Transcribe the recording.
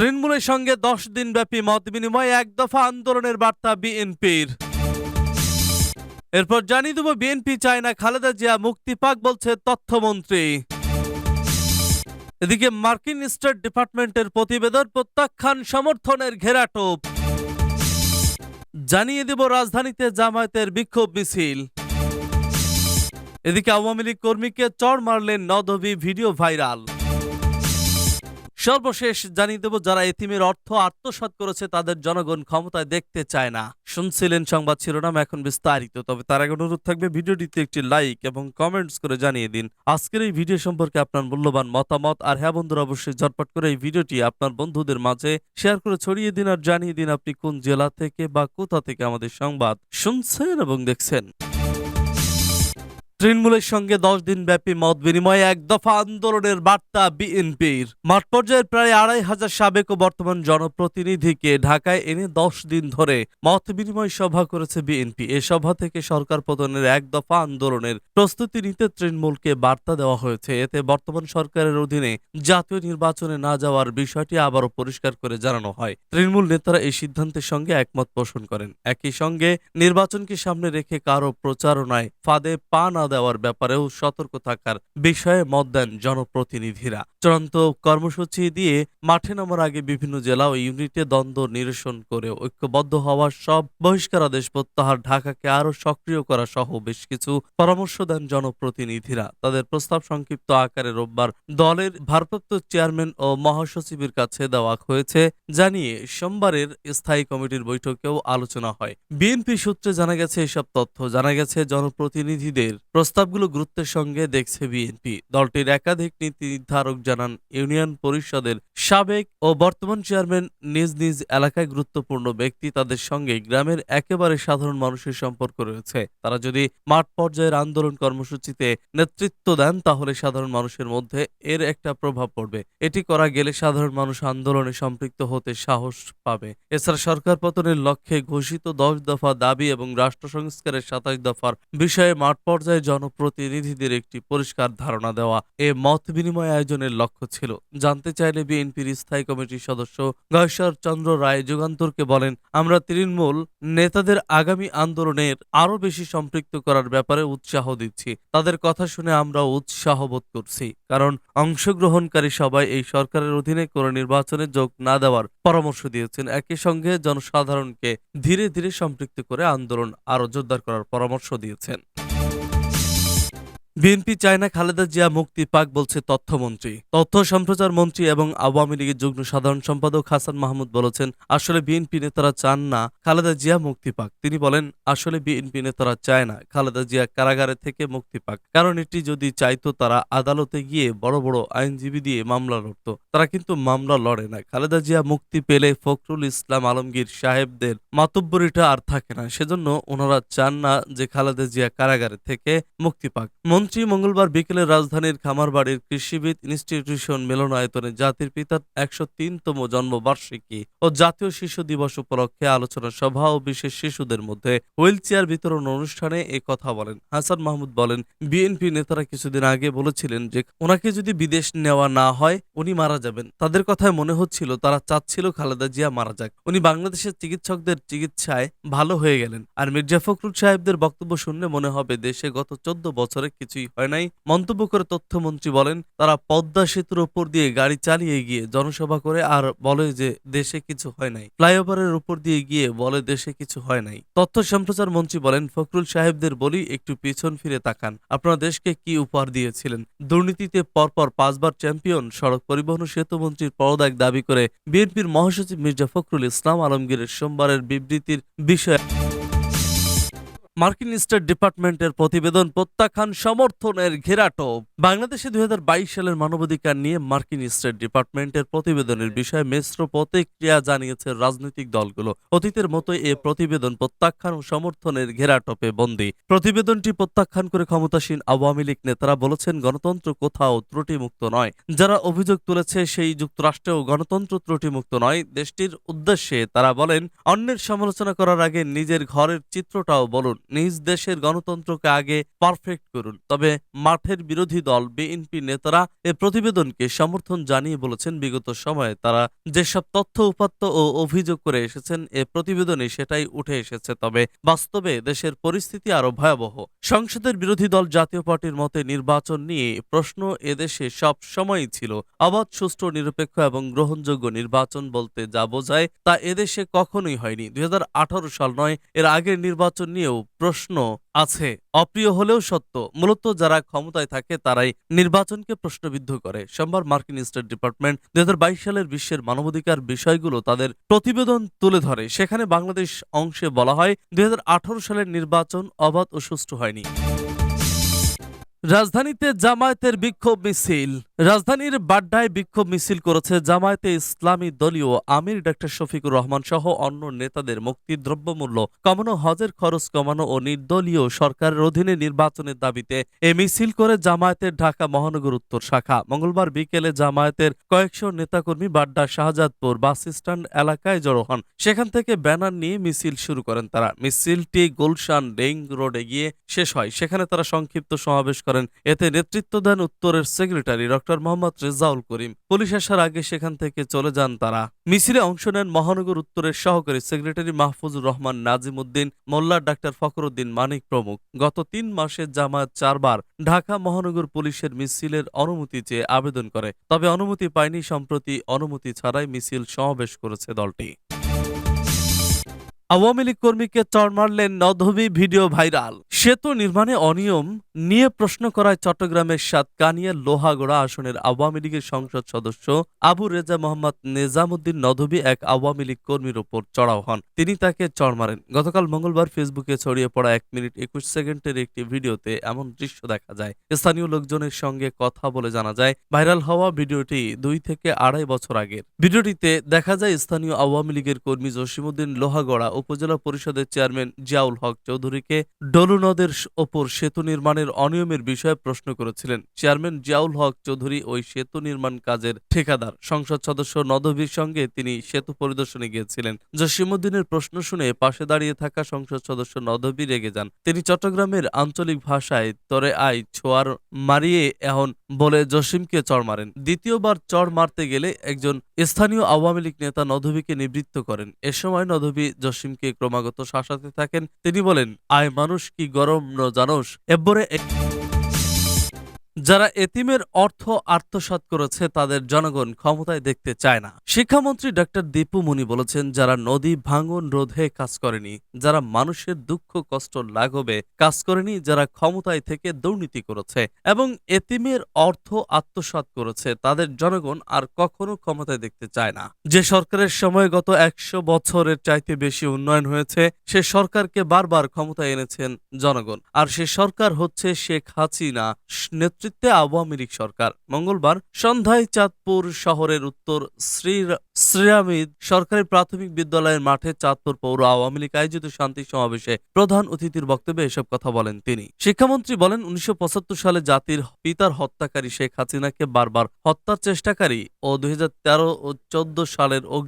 তৃণমূলের সঙ্গে দশ দিনব্যাপী মত বিনিময় এক দফা আন্দোলনের বার্তা বিএনপির। এরপর জানিয়ে দেব বিএনপি চায় না খালেদা জিয়া, মুক্তি পাক বলছে তথ্যমন্ত্রী। এদিকে মার্কিন স্টেট ডিপার্টমেন্টের প্রতিবেদন প্রত্যাখ্যান সমর্থনের ঘেরাটোপ। জানিয়ে দেব রাজধানীতে জামায়াতের বিক্ষোভ মিছিল। এদিকে আওয়ামী লীগ কর্মীকে চড় মারলেন নদবী ভিডিও ভাইরাল। সর্বশেষ জানিয়ে দেব, যারা এতিমের অর্থ আত্মসাৎ করেছে, তাদের জনগণ ক্ষমতায় দেখতে চায় না। শুনছিলেন সংবাদ শিরোনাম এখন বিস্তারিত, তবে তার আগে অনুরোধ থাকবে, ভিডিওটিতে একটি লাইক এবং কমেন্টস করে জানিয়ে দিন। আজকের এই ভিডিও সম্পর্কে আপনার মূল্যবান মতামত, আর হ্যাঁ বন্ধুরা, অবশ্যই ঝটপট করে এই ভিডিওটি আপনার বন্ধুদের মাঝে শেয়ার করে ছড়িয়ে দিন, আর জানিয়ে দিন আপনি কোন জেলা থেকে বা কোথা থেকে আমাদের সংবাদ শুনছেন এবং দেখছেন। তৃণমূলের সঙ্গে দশ দিন ব্যাপী মত বিনিময়ে এক দফা আন্দোলনের বার্তা বিএনপির। মাঠ পর্যায়ের প্রায় আড়াই হাজার সাবেক ও বর্তমান জনপ্রতিনিধিকে ঢাকায় এনে দশ দিন ধরে মত বিনিময় সভা করেছে বিএনপি। এ সভা থেকে সরকার পতনের এক দফা আন্দোলনের প্রস্তুতি নিতে তৃণমূলকে বার্তা দেওয়া হয়েছে। এতে বর্তমান সরকারের অধীনে জাতীয় নির্বাচনে না যাওয়ার বিষয়টি আবারও পরিষ্কার করে জানানো হয়। তৃণমূল নেতারা এই সিদ্ধান্তের সঙ্গে একমত পোষণ করেন। একই সঙ্গে নির্বাচনকে সামনে রেখে কারও প্রচারণায় ফাঁদে পা না দেওয়ার ব্যাপারেও সতর্ক থাকার বিষয়ে মত দেন জনপ্রতিনিধিরা। চূড়ান্ত কর্মসূচি দিয়ে মাঠে নামার আগে বিভিন্ন জেলা ও ইউনিটে দ্বন্দ্ব নিরসন করে ঐক্যবদ্ধ হওয়ার সব বহিষ্কারাদেশ প্রত্যাহার ঢাকাকে আরও সক্রিয় করা সহ বেশ কিছু পরামর্শ দেন জনপ্রতিনিধিরা। তাদের প্রস্তাব সংক্ষিপ্ত আকারে রোববার দলের ভারপ্রাপ্ত চেয়ারম্যান ও মহাসচিবের কাছে দেওয়া হয়েছে। জানিয়ে সোমবারের স্থায়ী কমিটির বৈঠকেও আলোচনা হয়। বিএনপি সূত্রে জানা গেছে, এসব তথ্য জানা গেছে জনপ্রতিনিধিদের প্রস্তাবগুলো গুরুত্বের সঙ্গে দেখছে বিএনপি। দলটির একাধিক নীতি নির্ধারক জানান, ইউনিয়ন পরিষদের সাবেক ও বর্তমান চেয়ারম্যান নিজ নিজ এলাকায় গুরুত্বপূর্ণ ব্যক্তি তাদের সঙ্গে গ্রামের একেবারে সাধারণ মানুষের সম্পর্ক রয়েছে। তারা যদি মাঠ পর্যায়ের আন্দোলন কর্মসূচিতে নেতৃত্ব দেন, তাহলে সাধারণ মানুষের মধ্যে এর একটা প্রভাব পড়বে। এটি করা গেলে সাধারণ মানুষ আন্দোলনে সম্পৃক্ত হতে সাহস পাবে। এছাড়া সরকার পতনের লক্ষ্যে ঘোষিত দশ দফা দাবি এবং রাষ্ট্র সংস্কারের সাতাশ দফার বিষয়ে মাঠ পর্যায়ে জনপ্রতিনিধিদের একটি পরিষ্কার ধারণা দেওয়া এ মত বিনিময় আয়োজনের লক্ষ্য ছিল। জানতে চাইলে বিএনপির স্থায়ী কমিটির সদস্য গয়েশ্বর চন্দ্র রায় যুগান্তরকে বলেন, আমরা তৃণমূল নেতাদের আগামী আন্দোলনের আরও বেশি সম্পৃক্ত করার ব্যাপারে উৎসাহ দিচ্ছি। তাদের কথা শুনে আমরা উৎসাহ বোধ করছি, কারণ অংশগ্রহণকারী সবাই এই সরকারের অধীনে কোনো নির্বাচনে যোগ না দেওয়ার পরামর্শ দিয়েছেন। একই সঙ্গে জনসাধারণকে ধীরে ধীরে সম্পৃক্ত করে আন্দোলন আরও জোরদার করার পরামর্শ দিয়েছেন। বিএনপি চায় না খালেদা জিয়া মুক্তি পাক বলছে তথ্যমন্ত্রী। তথ্য সম্প্রচার মন্ত্রী এবং আওয়ামী লীগের যুগ্ম সাধারণ সম্পাদক হাসান মাহমুদ বলেছেন, আসলে বিএনপি নেতারা চান না খালেদা জিয়া মুক্তি পাক। তিনি বলেন, আসলে বিএনপি নেতারা চায় না খালেদা জিয়া কারাগারে থেকে মুক্তি পাক। কারণ এটি যদি চাইতো তারা আদালতে গিয়ে বড় বড় আইনজীবী দিয়ে মামলা লড়ত। তারা কিন্তু মামলা লড়ে না। খালেদা জিয়া মুক্তি পেলে ফখরুল ইসলাম আলমগীর সাহেবদের মাতব্বরিটা আর থাকে না। সেজন্য ওনারা চান না যে খালেদা জিয়া কারাগারে থেকে মুক্তি পাক। মন্ত্রী মঙ্গলবার বিকেলে রাজধানীর খামারবাড়ির কৃষিবিদ ইনস্টিটিউশন মিলনায়তনে জাতির পিতার একশো তিনতম জন্মবার্ষিকী ও জাতীয় শিশু দিবস উপলক্ষে আলোচনা সভা ও বিশেষ শিশুদের মধ্যে হুইল চেয়ার বিতরণ অনুষ্ঠানে এ কথা বলেন। হাসান মাহমুদ বলেন, বিএনপি নেতারা কিছুদিন আগে বলেছিলেন যে, ওনাকে যদি বিদেশ নেওয়া না হয়, উনি মারা যাবেন। তাদের কথায় মনে হচ্ছিল, তারা চাচ্ছিল খালেদা জিয়া মারা যাক। উনি বাংলাদেশের চিকিৎসকদের চিকিৎসায় ভালো হয়ে গেলেন। আর মির্জা ফখরুল সাহেবদের বক্তব্য শুনলে মনে হবে, দেশে গত চোদ্দ বছরে কিছুই হয় নাই। মন্তব্য করে তথ্যমন্ত্রী বলেন, তারা পদ্মা সেতুর উপর দিয়ে গাড়ি চালিয়ে গিয়ে জনসভা করে আর বলে যে দেশে কিছু হয় নাই। ফ্লাইওভারের উপর দিয়ে গিয়ে বলে দেশে কিছু হয় নাই। তথ্য সম্প্রচার মন্ত্রী বলেন, ফখরুল সাহেবদের বলি একটু পিছন ফিরে তাকান। আপনারা দেশকে কি উপহার দিয়েছিলেন? দুর্নীতিতে পরপর পাঁচবার চ্যাম্পিয়ন সড়ক পরিবহন সেতু মন্ত্রীর পদত্যাগ দাবি করে বিএনপির মহাসচিব মির্জা ফখরুল ইসলাম আলমগীরের সোমবারের বিবৃতির বিষয়ে মার্কিন স্টেট ডিপার্টমেন্টের প্রতিবেদন প্রত্যাখ্যান সমর্থনের ঘেরাটোপ বাংলাদেশে দুই বাইশ সালের মানবাধিকার নিয়ে মার্কিন স্টেট ডিপার্টমেন্টের প্রতিবেদনের বিষয়ে মিশ্র প্রতিক্রিয়া জানিয়েছে রাজনৈতিক দলগুলো। অতীতের মতো এ প্রতিবেদন প্রত্যাখ্যান ও সমর্থনের ঘেরাটোপে বন্দী। প্রতিবেদনটি প্রত্যাখ্যান করে ক্ষমতাসীন আওয়ামী লীগ নেতারা বলেছেন, গণতন্ত্র কোথাও ত্রুটিমুক্ত নয়। যারা অভিযোগ তুলেছে, সেই যুক্তরাষ্ট্রেও গণতন্ত্র ত্রুটিমুক্ত নয়। দেশটির উদ্দেশ্যে তারা বলেন, অন্যের সমালোচনা করার আগে নিজের ঘরের চিত্রটাও বলুন। নিজ দেশের গণতন্ত্রকে আগে পারফেক্ট করুন। তবে মাঠের বিরোধী দল, বিএনপি নেতারা এ প্রতিবেদনকে সমর্থন জানিয়ে বলেছেন, বিগত সময়ে তারা যেসব তথ্য, উপাত্ত ও অভিযোগ করে এসেছেন, এ প্রতিবেদনে সেটাই উঠে এসেছে। তবে বাস্তবে দেশের পরিস্থিতি আরও ভয়াবহ। সংসদের বিরোধী দল জাতীয় পার্টির মতে নির্বাচন নিয়ে প্রশ্ন এদেশে সব সময়ই ছিল। অবাধ, সুষ্ঠু, নিরপেক্ষ এবং গ্রহণযোগ্য নির্বাচন বলতে যা বোঝায় তা এদেশে কখনোই হয়নি। দুই হাজার আঠারো সাল নয়, এর আগের নির্বাচন নিয়েও প্রশ্ন আছে। অপ্রিয় হলেও সত্য। মূলত যারা ক্ষমতায় থাকে, তারাই নির্বাচনকে প্রশ্নবিদ্ধ করে। সোমবার মার্কিন স্টেট ডিপার্টমেন্ট দুই হাজার বাইশ সালের বিশ্বের মানবাধিকার বিষয়গুলো তাদের প্রতিবেদন তুলে ধরে। সেখানে বাংলাদেশ অংশে বলা হয়, দুই হাজার আঠারো সালের নির্বাচন অবাধ ও সুষ্ঠু হয়নি। রাজধানীতে জামায়াতের বিক্ষোভ মিছিল। রাজধানীর বাড্ডায় বিক্ষোভ মিছিল করেছে জামায়াতে ইসলামী দলীয় আমির ডক্টর শফিকুর রহমান সহ অন্য নেতাদের মুক্তির দ্রব্যমূল্য কমানো, হজের খরচ কমানো ও নির্দলীয় সরকারের অধীনে নির্বাচনের দাবিতে এ মিছিল করে জামায়াতের ঢাকা মহানগর উত্তর শাখা। মঙ্গলবার বিকেলে জামায়াতের কয়েকশো নেতাকর্মী বাড্ডা শাহজাদপুর বাস স্ট্যান্ড এলাকায় জড়ো হন। সেখান থেকে ব্যানার নিয়ে মিছিল শুরু করেন তারা। মিছিলটি গুলশান রিং রোডে গিয়ে শেষ হয়। সেখানে তারা সংক্ষিপ্ত সমাবেশ করেন এতে নেতৃত্ব দেন উত্তরের secretary doctor Mohammad Rezaul Karim. Police আসার আগে সেখান থেকে চলে যান তারা। মিছিলে অংশ নেন মহানগর উত্তরের সহকারী সেক্রেটারি মাহফুজুর রহমান নাজিম উদ্দিন মোল্লা ডাক্তার ফখরুদ্দিন মানিক প্রমুখ। গত তিন মাসে জামায়াত চারবার ঢাকা মহানগর পুলিশের মিছিলের অনুমতি চেয়ে আবেদন করে। তবে অনুমতি পায়নি, সম্প্রতি অনুমতি ছাড়াই মিছিল সমাবেশ করেছে দলটি। আওয়ামী লীগ কর্মীকে চড় মারলেন নধবী ভিডিও ভাইরাল। সেতু নির্মাণে অনিয়ম নিয়ে প্রশ্ন করায় চট্টগ্রামের সাতকানিয়া লোহাগড়া আসনের আওয়ামী লীগের সংসদ সদস্য আবু রেজা মোহাম্মদ নেজামুদ্দিন নধবী এক আওয়ামী লীগ কর্মীর ওপর চড়াও হন। তিনি তাকে চড় মারেন। গতকাল মঙ্গলবার ফেসবুকে ছড়িয়ে পড়া এক মিনিট একুশ সেকেন্ডের একটি ভিডিওতে এমন দৃশ্য দেখা যায়। স্থানীয় লোকজনের সঙ্গে কথা বলে জানা যায়, ভাইরাল হওয়া ভিডিওটি দুই থেকে আড়াই বছর আগের। ভিডিওটিতে দেখা যায় স্থানীয় আওয়ামী লীগের কর্মী জসিমুদ্দিন লোহাগড়া উপজেলা পরিষদের চেয়ারম্যান জিয়াউল হক চৌধুরীকে ডলু নদের ওপর সেতু নির্মাণের অনিয়মের বিষয়ে প্রশ্ন করেছিলেন। চেয়ারম্যান জিয়াউল হক চৌধুরী ওই সেতু নির্মাণ কাজের ঠিকাদার। সংসদ সদস্য নদভীর সঙ্গে তিনি সেতু পরিদর্শনে গিয়েছিলেন। জসিমুদ্দিনের প্রশ্ন শুনে পাশে দাঁড়িয়ে থাকা সংসদ সদস্য নদভী রেগে যান। তিনি চট্টগ্রামের আঞ্চলিক ভাষায় তরে আই ছোয়ার মারিয়ে এখন বলে জসিমকে চড় মারেন। দ্বিতীয়বার চড় মারতে গেলে একজন স্থানীয় আওয়ামী লীগ নেতা নদভীকে নিবৃত্ত করেন। এ সময় নদভী জসিমকে ক্রমাগত শাসাতে থাকেন। তিনি বলেন আয় মানুষ কি গরম ন জানোস? এব্বরে এ- যারা এতিমের অর্থ আত্মসাৎ করেছে, তাদের জনগণ ক্ষমতায় দেখতে চায় না। শিক্ষামন্ত্রী ডক্টর দীপু মুনি বলেছেন, যারা নদী ভাঙন রোধে কাজ করেনি, যারা মানুষের দুঃখ, কষ্ট, লাঘবে কাজ করেনি, যারা ক্ষমতায় থেকে দুর্নীতি করেছে এবং এতিমের অর্থ আত্মসাৎ করেছে, তাদের জনগণ আর কখনো ক্ষমতায় দেখতে চায় না। যে সরকারের সময় গত একশো বছরের চাইতে বেশি উন্নয়ন হয়েছে, সে সরকারকে বারবার ক্ষমতায় এনেছেন জনগণ। আর সে সরকার হচ্ছে শেখ হাসিনা নেতৃত্বে আওয়ামী লীগ সরকার। মঙ্গলবার সন্ধ্যায় চাঁদপুর শহরের উত্তর শ্রী শ্রীরামিদ সরকারি প্রাথমিক বিদ্যালয়ের মাঠে চাঁদপুর পৌর আওয়ামী লীগ আয়োজিত শান্তি সমাবেশে প্রধান অতিথির বক্তব্যে এসব কথা বলেন তিনি। শিক্ষামন্ত্রী বলেন, উনিশশো পঁচাত্তর সালে জাতির পিতার হত্যাকারী শেখ হাসিনাকে বারবার হত্যার চেষ্টাকারী ও দুই হাজার তেরো ও চোদ্দ সালের অগ্নি